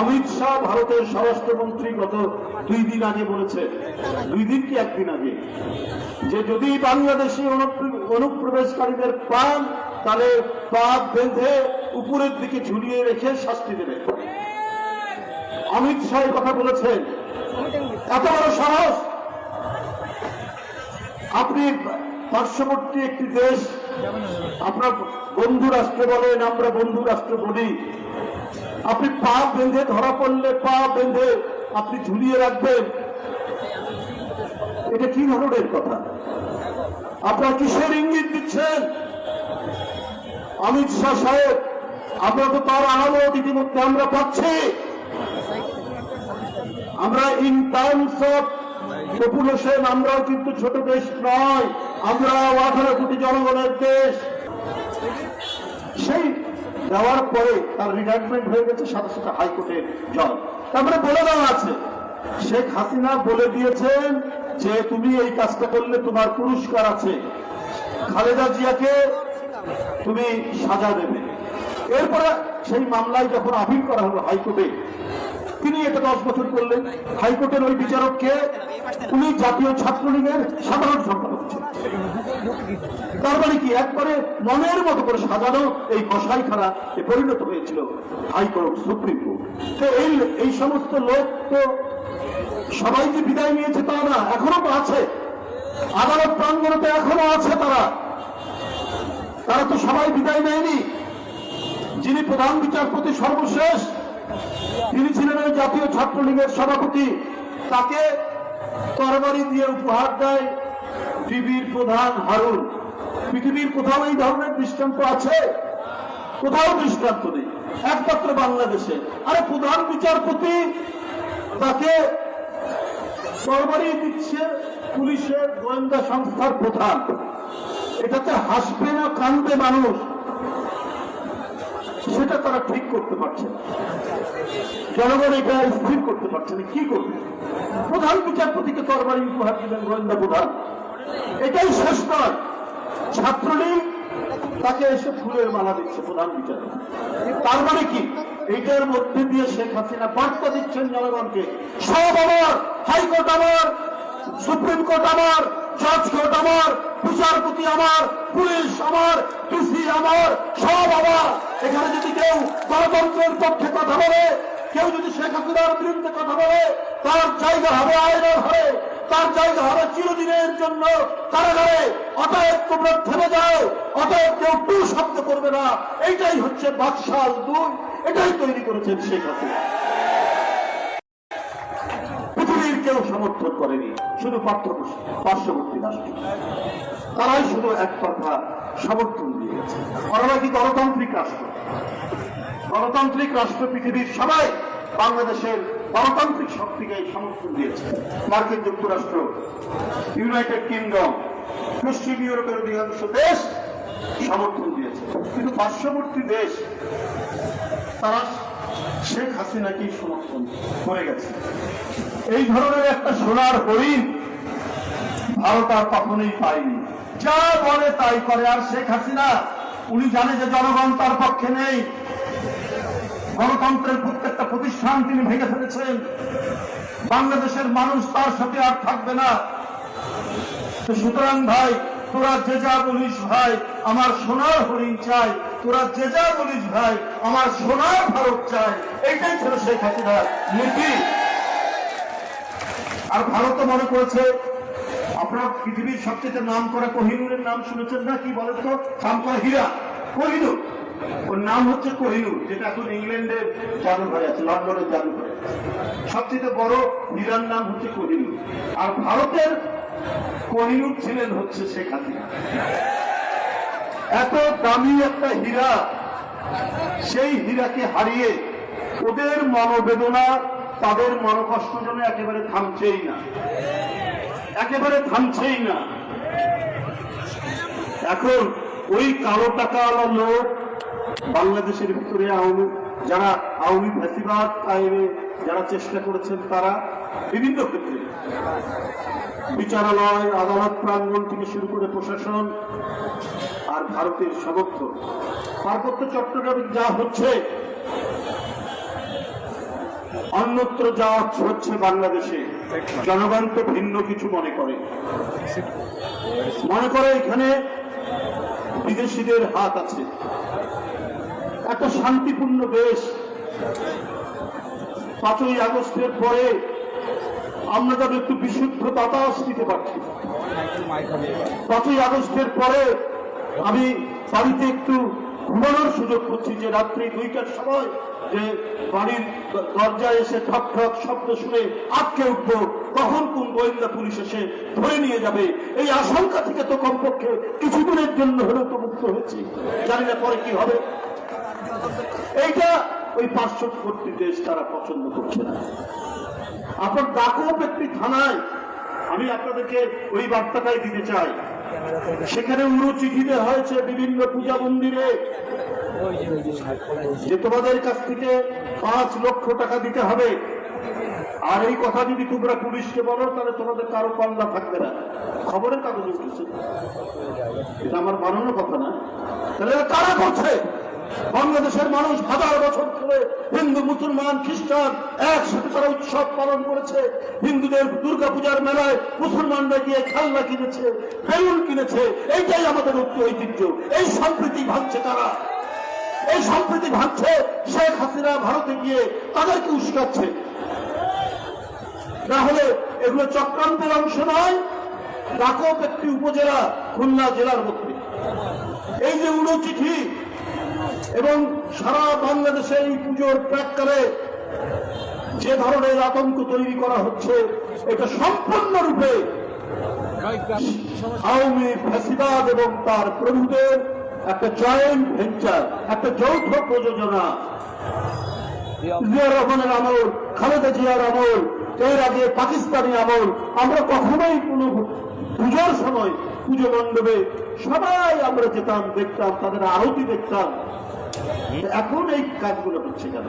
অমিত শাহ ভারতের স্বরাষ্ট্রমন্ত্রী গত দুই দিন আগে বলেছে, দুই দিন কি একদিন আগে, যে যদি বাংলাদেশি অনুপ্রবেশকারীদের পান তাহলে পা বেঁধে উপরের দিকে ঝুলিয়ে রেখে শাস্তি দেবে। অমিত শাহ কথা বলেছেন। এত বড় সাহস! আপনি পার্শ্ববর্তী একটি দেশ, আপনার বন্ধু রাষ্ট্র বলেন, আমরা বন্ধু রাষ্ট্র বলি। আপনি পা বেঁধে ধরা পড়লে পা বেঁধে আপনি ঝুলিয়ে রাখবেন। এটা কি ধরনের কথা? আপনার কিসের ইঙ্গিত দিচ্ছেন? অমিত শাহ সাহেব, আমরা তো তার আলো ইতিমধ্যে আমরা পাচ্ছি। আমরা ইন টার্মস অফ পপুলেশন আমরাও কিন্তু ছোট দেশ নয় আমরা আঠারো কোটি জনগণের দেশ। সেই দেওয়ার পরে তার রিটায়ারমেন্ট হয়ে গেছে সাথে সাথে হাইকোর্টে জজ। তারপরে বলে দেওয়া আছে, শেখ হাসিনা বলে দিয়েছেন যে, তুমি এই কাজটা করলে তোমার পুরস্কার আছে। খালেদা জিয়াকে তুমি সাজা দেবে। এরপরে সেই মামলায় যখন আপিল করা হলো হাইকোর্টে তিনি এটা দশ বছর করলেন। হাইকোর্টের ওই বিচারককে উনি জাতীয় ছাত্রলীগের সাধারণ সম্পাদক ছিলেন। তার মানে কি? একবারে মনের মতো করে সাজানো এই কসাইখানা এ পরিণত হয়েছিল হাইকোর্ট, সুপ্রিম কোর্ট। তো এই এই সমস্ত লোক তো সবাই যে বিদায় নিয়েছে তা না, এখনও আছে। আদালত প্রাঙ্গণতে এখনও আছে তারা। তারা তো সবাই বিদায় নেয়নি। যিনি প্রধান বিচারপতি সর্বশেষ তিনি ছিলেন ওই জাতীয় ছাত্রলীগের সভাপতি। তাকে তরবারি দিয়ে উপহার দেয় টিভির প্রধান হারুন। পৃথিবীর কোথাও এই ধরনের দৃষ্টান্ত আছে? কোথাও দৃষ্টান্ত নেই। একমাত্র বাংলাদেশে। আরে প্রধান বিচারপতি তাকে তরবারি দিচ্ছে পুলিশের গোয়েন্দা সংস্থার প্রধান। এটাতে হাসবে না কান্দবে মানুষ। সেটা তারা ঠিক করতে পারছে না। জনগণ এটা স্থির করতে পারছে না। কি করবে? প্রধান বিচারপতিকে তরবারি উপহার দিলেন গোয়েন্দা প্রধান। এটাই শেষ নয়। ছাত্রলীগ তাকে এসে ফুলের মালা দিচ্ছে প্রধান বিচারপতি। তার মানে কি? এইটার মধ্যে দিয়ে শেখ হাসিনা বার্তা দিচ্ছেন জনগণকে। সব আমার, হাইকোর্ট আমার, সুপ্রিম কোর্ট আমার, জজ কোর্ট আমার, বিচারপতি আমার, পুলিশ আমার, ডিসি আমার, সব আমার। এখানে যদি কেউ গণতন্ত্রের পক্ষে কথা বলে, কেউ যদি শেখ হাসিনার বিরুদ্ধে কথা বলে, তার জায়গা হবে আয়নার ঘরে, তার জায়গা হবে চিরদিনের জন্য কারাগারে। অতএব তোমরা থেমে যাও, অতএব কেউ টু শব্দ করবে না। এইটাই হচ্ছে বাদশাল দুই, এটাই তৈরি করেছেন শেখ হাসিনা। পৃথিবীর কেউ সমর্থন করেনি, শুধু পাত্র পার্শ্ববর্তী রাষ্ট্র। তারাই শুধু একতরফা সমর্থন কি গণতান্ত্রিক রাষ্ট্র। গণতান্ত্রিক রাষ্ট্র পৃথিবীর সবাই বাংলাদেশের গণতান্ত্রিক শক্তিকে সমর্থন দিয়েছে। মার্কিন যুক্তরাষ্ট্র, ইউনাইটেড কিংডম, পশ্চিম ইউরোপের অধিকাংশ দেশ সমর্থন দিয়েছে। কিন্তু পার্শ্ববর্তী দেশ, তারা শেখ হাসিনাকেই সমর্থন করে গেছে। এই ধরনের একটা সোনার হরিণ ভারত আর কখনোই পায়নি। যা বলে তাই করে আর শেখ হাসিনা। উনি জানে যে জনগণ তার পক্ষে নেই। গণতন্ত্রের প্রত্যেকটা প্রতিষ্ঠান তিনি ভেঙে ফেলেছেন। বাংলাদেশের মানুষ তার সাথে আর থাকবে না। সুতরাং ভাই, তোরা যে যা বলিস ভাই, আমার সোনার হরিণ চাই। তোরা যে যা বলিস ভাই, আমার সোনার ভারত চাই। এইটাই ছিল শেখ হাসিনার নীতি। আর ভারত মনে করেছে আপনার পৃথিবীর সবচেয়ে নাম করা কোহিনুরের নাম শুনেছেন না? কি বলেন তো নাম হীরা। কোহিনুর। ওর নাম হচ্ছে কোহিনুর, যেটা এখন ইংল্যান্ডের জাদুঘরে আছে, লন্ডনের জাদুঘরে সবচেয়ে বড় হীরার নাম হচ্ছে কোহিনুর। আর ভারতের কোহিনুর ছিলেন হচ্ছে শেখ হাসিনা। এত দামি একটা হীরা, সেই হীরাকে হারিয়ে ওদের মনোবেদনা তাদের মনোকষ্ট যেন একেবারে থামছেই না। একেবারে থামছেই না। এখন ওই কালো টাকাওয়ালা লোক বাংলাদেশের ভিতরে আওয়ামী, যারা আওয়ামী ফ্যাসিবাদ কায়েমে যারা চেষ্টা করেছেন তারা বিভিন্ন ক্ষেত্রে। বিচারালয়, আদালত প্রাঙ্গণ থেকে শুরু করে প্রশাসন আর ভারতের সমর্থন পার্বত্য চট্টগ্রামে যা হচ্ছে অন্যত্র যাওয়া হচ্ছে বাংলাদেশে। জনগণ তো ভিন্ন কিছু মনে করে। মনে করে এখানে বিদেশিদের হাত আছে। একটা শান্তিপূর্ণ দেশ। পাঁচই আগস্টের পরে আমরা যেন একটু বিশুদ্ধ বাতাস দিতে পারছি। পাঁচই আগস্টের পরে আমি বাড়িতে একটু ঘুমানোর সুযোগ করছি যে রাত্রি দুইটার সময় যে বাড়ির দরজায় এসে ঠক ঠক শব্দ শুনে আটকে উঠবো, তখন কোন গোয়েন্দা পুলিশ এসে ধরে নিয়ে যাবে? এই আশঙ্কা থেকে তো কমপক্ষে কিছুদিনের জন্য হলেও তো মুক্ত হয়েছি। জানি না পরে কি হবে। এইটা ওই পার্শ্ববর্তী দেশ তারা পছন্দ করছে না। আপনার ডাকপ একটি থানায়। আমি আপনাদেরকে ওই বার্তাটাই দিতে চাই। সেখানে উড়ো চিঠিতে হয়েছে বিভিন্ন পূজা মন্দিরে যে তোমাদের কাছ থেকে পাঁচ লক্ষ টাকা দিতে হবে। আর এই কথা যদি তোমরা পুলিশকে বলো, তাহলে তোমাদের কারও পাল্লা থাকবে না। খবরের কাগজ উঠেছে। এটা আমার বানানো কথা না। তাহলে তারা কারা করছে? বাংলাদেশের মানুষ হাজার বছর ধরে হিন্দু, মুসলমান, খ্রিস্টান একসাথে তারা উৎসব পালন করেছে। হিন্দুদের দুর্গা পূজার মেলায় মুসলমানরা গিয়ে খেলনা কিনেছে, বেলুন কিনেছে। এইটাই আমাদের ঐক্য ঐতিহ্য। এই সম্প্রীতি ভাঙছে তারা। এই সম্প্রীতি ভাঙছে। শেখ হাসিনা ভারতে গিয়ে তাদেরকে উস্কাচ্ছে। না হলে এগুলো চক্রান্তের অংশ নয় ডাকপ একটি উপজেলা খুলনা জেলার মধ্যে। এই যে উড়ো চিঠি এবং সারা বাংলাদেশে এই পুজোর প্রাককালে যে ধরনের আতঙ্ক তৈরি করা হচ্ছে, এটা সম্পূর্ণরূপে আওয়ামী ফ্যাসিবাদ এবং তার প্রভুদের একটা জয়েন্ট ভেঞ্চার একটা যৌথ প্রযোজনা। জিয়া রহমানের আমল, খালেদা জিয়ার আমল, এর আগে পাকিস্তানি আমল। আমরা কখনোই কোনো পুজোর সময় পুজো মণ্ডপে সবাই আমরা যেতাম, দেখতাম, তাদের আরতি দেখতাম। এখন এই কাজগুলো হচ্ছে কেন?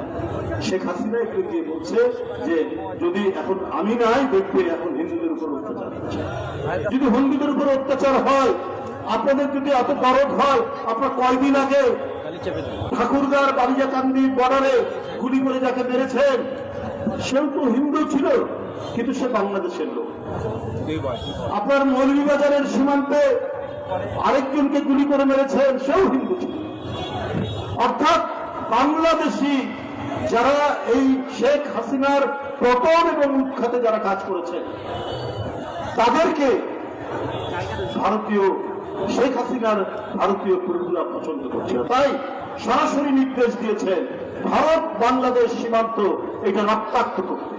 শেখ হাসিনা একটু গিয়ে বলছে যে যদি এখন আমি নাই দেখবে এখন হিন্দুদের উপর অত্যাচার হচ্ছে। যদি হিন্দুদের উপর অত্যাচার হয় আপনাদের যদি এত দরদ হয় আপনার কয়দিন আগে ঠাকুরগার বালিয়াকান্দি বর্ডারে গুলি করে যাকে মেরেছেন সেও তো হিন্দু ছিল কিন্তু সে বাংলাদেশের লোক। আপনার মৌলভীবাজারের সীমান্তে আরেকজনকে গুলি করে মেরেছেন সেও হিন্দু ছিল। অর্থাৎ বাংলাদেশি যারা এই শেখ হাসিনার পতন এবং উৎখাতে যারা কাজ করেছে, তাদেরকে ভারতীয় শেখ হাসিনার ভারতীয় প্রভুরা পছন্দ করছে তাই সরাসরি নির্দেশ দিয়েছেন ভারত বাংলাদেশ সীমান্ত এটা রক্তাক্ত করতে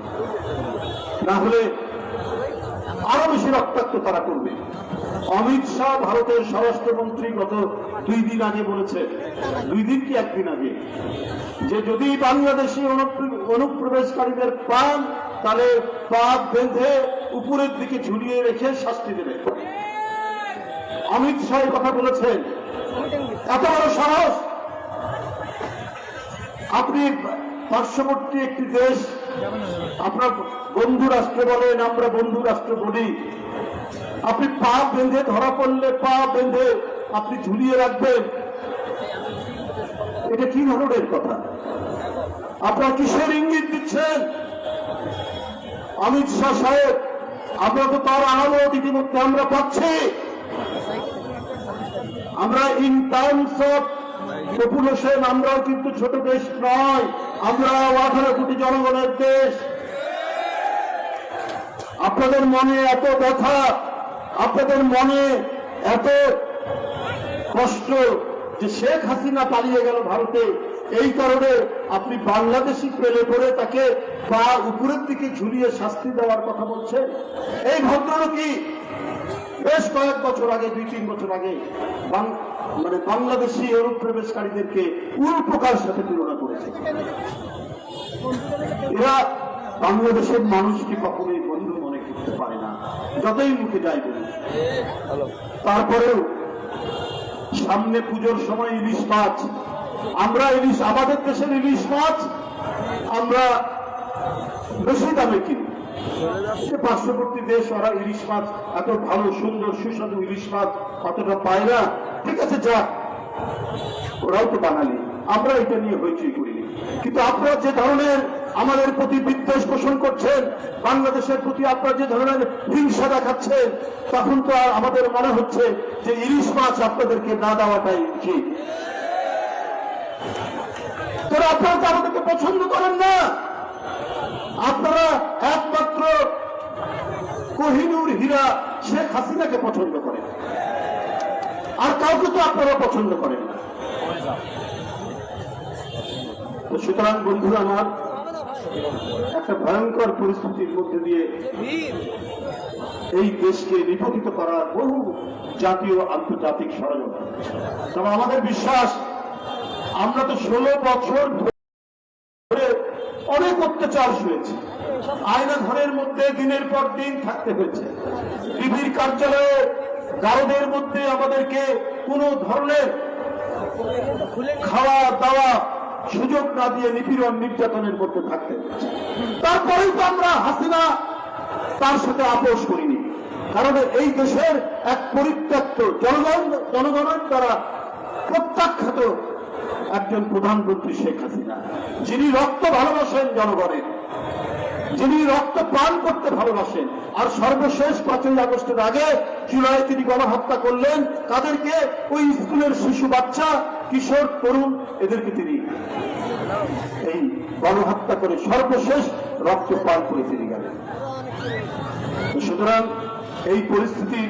না হলে আরও বেশি রক্তাক্ত তারা করবে। অমিত শাহ ভারতের স্বরাষ্ট্রমন্ত্রী গত দুই দিন আগে বলেছে, দুই দিন কি একদিন আগে, যে যদি বাংলাদেশি অনুপ্রবেশকারীদের পান তাহলে পা বেঁধে উপরের দিকে ঝুলিয়ে রেখে শাস্তি দেবে। অমিত শাহ কথা বলেছেন। এত বড় সাহস! আপনি পার্শ্ববর্তী একটি দেশ, আপনার বন্ধু রাষ্ট্র বলেন, আমরা বন্ধু রাষ্ট্র বলি আপনি পা বেঁধে ধরা পড়লে পা বেঁধে আপনি ঝুলিয়ে রাখবেন। এটা কি ধরনের কথা? আপনার কিসের ইঙ্গিত দিচ্ছেন? অমিত শাহ সাহেব আমরা তো তার আলামত ইতিমধ্যে আমরা পাচ্ছি। আমরা ইন টার্মস অফ পপুলেশন আমরাও কিন্তু ছোট দেশ নয়, আমরা আঠারো কোটি জনগণের দেশ। আপনাদের মনে এত ব্যথা আপনাদের মনে এত কষ্ট যে শেখ হাসিনা পালিয়ে গেল ভারতে, এই কারণে আপনি বাংলাদেশি প্রেলে করে তাকে পা উপরের দিকে ঝুলিয়ে শাস্তি দেওয়ার কথা বলছেন। এই ভদ্রলোকই বেশ কয়েক বছর আগে, দুই তিন বছর আগে বাং- মানে বাংলাদেশি অনুপ্রবেশকারীদেরকে উল্পকার সাথে তুলনা করেছে। এরা বাংলাদেশের মানুষকে কখনোই বন্ধু মনে করতে পারে যতই মুখে যায় বলি। তারপরেও সামনে পুজোর সময় ইলিশ মাছ। আমরা ইলিশ, আমাদের দেশের ইলিশ মাছ আমরা বেশি দামে কিনি। পার্শ্ববর্তী দেশ, ওরা ইলিশ মাছ, এত ভালো, সুন্দর, সুস্বাদু ইলিশ মাছ অতটা পায় না? ঠিক আছে, যাক। ওরাও তো বাঙালি। আমরা এটা নিয়ে হইচই করিনি। কিন্তু আপনারা যে ধরনের আমাদের প্রতি বিদ্বেষ পোষণ করছেন, বাংলাদেশের প্রতি আপনারা যে ধরনের হিংসা দেখাচ্ছেন, তখন তো আর আমাদের মনে হচ্ছে যে ইলিশ মাছ আপনাদেরকে না দেওয়াটাই উচিত। তোরা আপনারা তো আমাদেরকে পছন্দ করেন না। আপনারা একমাত্র কোহিনুর হীরা শেখ হাসিনাকে পছন্দ করেন। আর কাউকে তো আপনারা পছন্দ করেন না। সুতরাং বন্ধুরা আমার একটা ভয়ঙ্কর পরিস্থিতির মধ্যে দিয়ে এই দেশকে নিপতিত করার বহু জাতীয় আন্তর্জাতিক ষড়যন্ত্র। তবে আমাদের বিশ্বাস, আমরা তো ষোলো বছর ধরে অনেক অত্যাচার হয়েছে। আয়না ঘরের মধ্যে দিনের পর দিন থাকতে হয়েছে। টিভির কার্যালয়ে গারদের মধ্যে আমাদেরকে কোনো ধরনের খাওয়া দাওয়া সুযোগ না দিয়ে নিপীড়ন নির্যাতনের মধ্যে থাকতে তারপরেই তো আমরা হাসিনা তার সাথে আপোষ করিনি। কারণ এই দেশের এক পরিত্যক্ত জনগণ, জনগণের দ্বারা প্রত্যাখ্যাত একজন প্রধানমন্ত্রী শেখ হাসিনা। যিনি রক্ত ভালোবাসেন জনগণের। যিনি রক্ত পান করতে ভালোবাসেন, আর সর্বশেষ পাঁচই আগস্টের আগে জুলাই তিনি গণহত্যা করলেন, তাদেরকে ওই স্কুলের শিশু বাচ্চা, কিশোর, তরুণ, এদেরকে তিনি এই গণহত্যা করে সর্বশেষ রক্ত পান করে তিনি গেলেন। সুতরাং এই পরিস্থিতি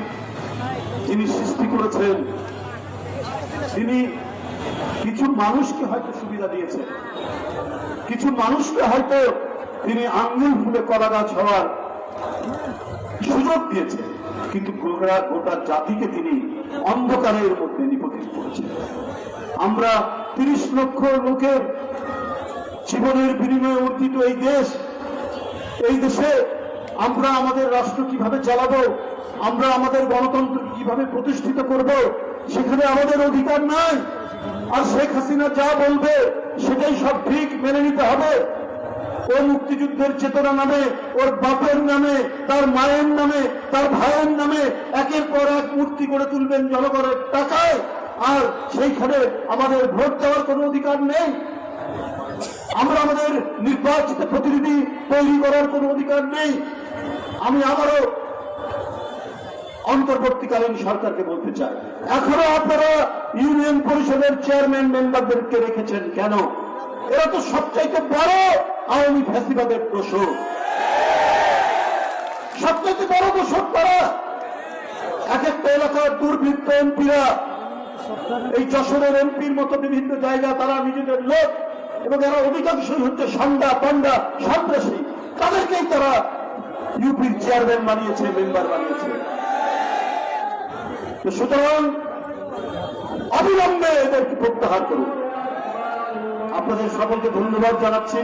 যিনি সৃষ্টি করেছেন, তিনি কিছু মানুষকে হয়তো সুবিধা দিয়েছেন, কিছু মানুষকে হয়তো তিনি আঙ্গুল ফুলে কলা গাছ হওয়ার সুযোগ দিয়েছেন। কিন্তু গোটা গোটা জাতিকে তিনি অন্ধকারের মধ্যে নিপতিত করেছেন। আমরা তিরিশ লক্ষ লোকের জীবনের বিনিময়ে অর্জিত এই দেশ, এই দেশে আমরা আমাদের রাষ্ট্র কীভাবে চালাবো, আমরা আমাদের গণতন্ত্র কীভাবে প্রতিষ্ঠিত করব, সেখানে আমাদের অধিকার নাই। আর শেখ হাসিনা যা বলবে, সেটাই সব ঠিক মেনে নিতে হবে। ও মুক্তিযুদ্ধের চেতনা নামে, ওর বাপের নামে, তার মায়ের নামে, তার ভাইয়ের নামে একের পর এক মূর্তি করে তুলবেন জনগণের টাকায়। আর সেইখানে আমাদের ভোট দেওয়ার কোনো অধিকার নেই। আমরা আমাদের নির্বাচিত প্রতিনিধি তৈরি করার কোনো অধিকার নেই। আমি আবারও অন্তর্বর্তীকালীন সরকারকে বলতে চাই, এখনও আপনারা ইউনিয়ন পরিষদের চেয়ারম্যান মেম্বারদেরকে রেখেছেন কেন? এরা তো সবচাইতে বড় আওয়ামী ফ্যাসিবাদের দোষক সবচাইতে বড় দোষক তারা এক একটা এলাকার দুর্বৃত্ত এমপিরা। এই যশোরের এমপির মতো বিভিন্ন জায়গা তারা নিজেদের লোক এবং এরা অধিকাংশই হচ্ছে সন্ডা, পান্ডা, সন্ত্রাসী। তাদেরকেই তারা ইউপির চেয়ারম্যান বানিয়েছে, মেম্বার বানিয়েছে। সুতরাং অবিলম্বে এদেরকে প্রত্যাহার করুন। আপনাদের সকলকে ধন্যবাদ জানাচ্ছি।